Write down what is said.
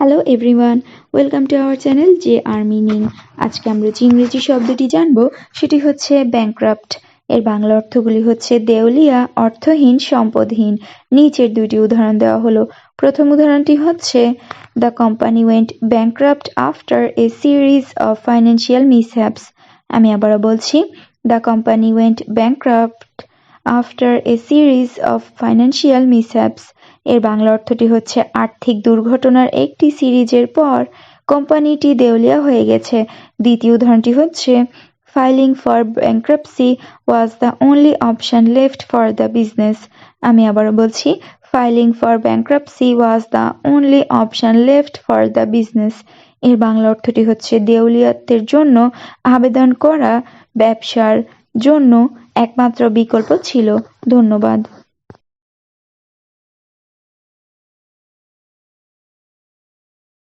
Hello everyone welcome to our channel যে আর meaning আজকে আমরা যে ইংরেজি শব্দটি জানব, সেটি হচ্ছে ব্যাংক্রাফট এর বাংলা অর্থগুলি হচ্ছে দেউলিয়া, অর্থহীন, সম্পদহীন। নিচের দুইটি উদাহরণ দেওয়া হলো। প্রথম উদাহরণটি হচ্ছে the company went bankrupt after a series of financial mishaps আমি আবারও বলছি the company went bankrupt after a series of financial mishaps এর বাংলা অর্থটি হচ্ছে আর্থিক দুর্ঘটনার একটি সিরিজের পর কোম্পানিটি দেউলিয়া হয়ে গেছে। দ্বিতীয় উদাহরণটি হচ্ছে filing for bankruptcy was the only option left for the business আমি আবারও বলছি filing for bankruptcy was the only option left for the business এর বাংলা অর্থটি হচ্ছে, দেউলিয়াত্বের জন্য আবেদন করা ব্যবসার জন্য একমাত্র বিকল্প ছিল। ধন্যবাদ।